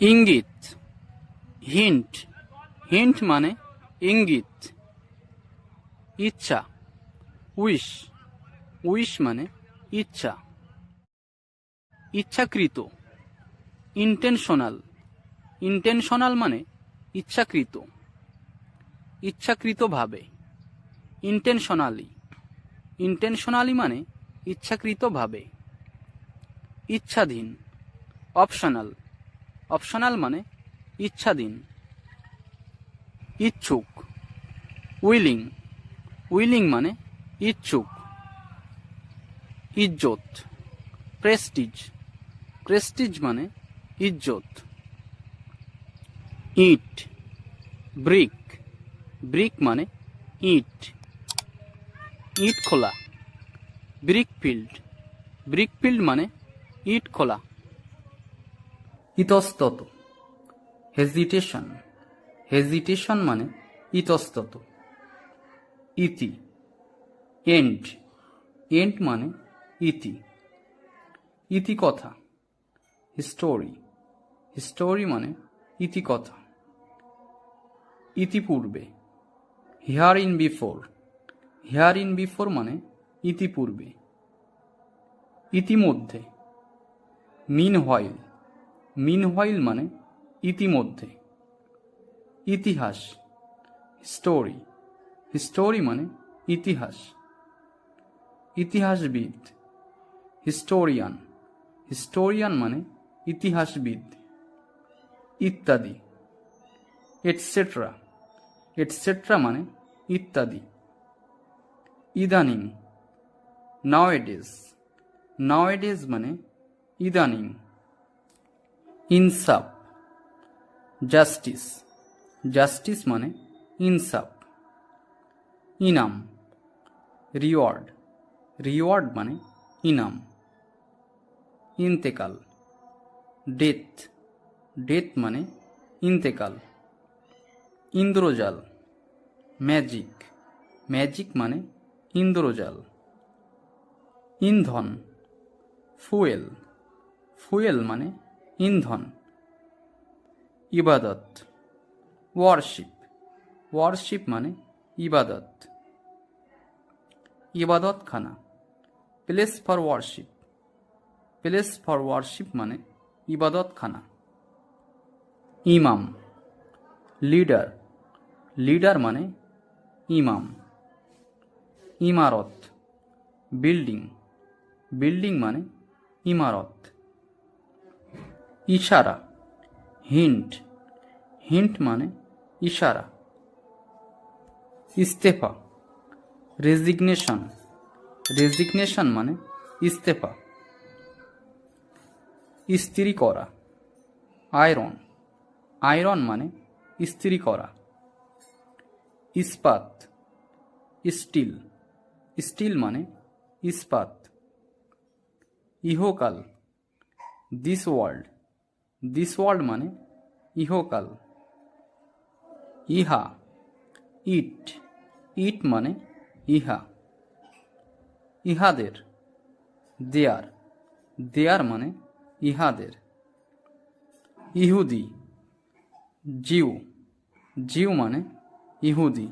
ইঙ্গিত hint hint মানে ইঙ্গিত, ইচ্ছা উইশ উইশ মানে ইচ্ছা, ইচ্ছাকৃত ইন্টেনশনাল ইন্টেনশনাল মানে ইচ্ছাকৃত, ইচ্ছাকৃতভাবে ইন্টেনশনালি ইন্টেনশনালি মানে ইচ্ছাকৃতভাবে, ইচ্ছাধীন অপশনাল অপশনাল মানে ইচ্ছাধীন, ইচ্ছুক, উইলিং উইলিং মানে ইচ্ছুক, ইজ্জত, প্রেস্টিজ প্রেস্টিজ মানে ইজ্জত, ইট, ব্রিক ব্রিক মানে ইট ইট খোলা, ব্রিক ফিল্ড ব্রিক ফিল্ড মানে ইট খোলা। ইতস্তত। হেজিটেশন। হেজিটেশন মানে ইতস্তত। ইতি। এন্ড। এন্ড মানে ইতি। ইতি কথা। হিস্টোরি। হিস্টোরি মানে ইতি কথা। ইতিপূর্বে hereinbefore. Hereinbefore মানে ইতিপূর্বে ইতিমধ্যে মিন হোয়াইল। মিন হোয়াইল মানে ইতিমধ্যে। ইতিহাস স্টোরি হিস্টোরি মানে ইতিহাস। ইতিহাসবিদ হিস্টোরিয়ান হিস্টোরিয়ান মানে ইতিহাসবিদ। ইত্যাদি এটসেট্রা এটসেট্রা মানে ইত্যাদি। ইদানিং নাওয়েডেজ নাওয়েডেজ মানে ইদানিং। ইনসাফ, জাস্টিস জাস্টিস মানে ইনসাফ। ইনাম, রিওয়ার্ড রিওয়ার্ড মানে ইনাম। ইন্তেকাল, ডেথ ডেথ মানে ইন্তেকাল। ইন্দ্রজাল, ম্যাজিক ম্যাজিক মানে ইন্দ্রজাল। ইন্ধন, ফুয়েল ফুয়েল মানে ইন্ধন। ইবাদত। ওয়ারশিপ ওয়ারশিপ মানে ইবাদত। Ibadatkhana. Place for worship place for worship মানে ইবাদতখানা। ইমাম। লিডার লিডার মানে ইমাম। ইমারত। বিল্ডিং বিল্ডিং মানে ইমারত। ইশারা। হিন্ট। হিন্ট মানে ইশারা। ইস্তেফা। রেজিগনেশন। রেজিগনেশন মানে ইস্তেফা। ইস্ত্রি করা। আয়রন। আয়রন মানে ইস্ত্রি করা। ইস্পাত। স্টিল। স্টিল মানে ইস্পাত। ইহকাল। This world. দিস ওয়ার্ল্ড মানে ইহকাল। ইহা, ইট ইট মানে ইহা। ইহাদের, দেয়ার দেয়ার মানে ইহাদের। ইহুদি, জিউ জিউ মানে ইহুদি।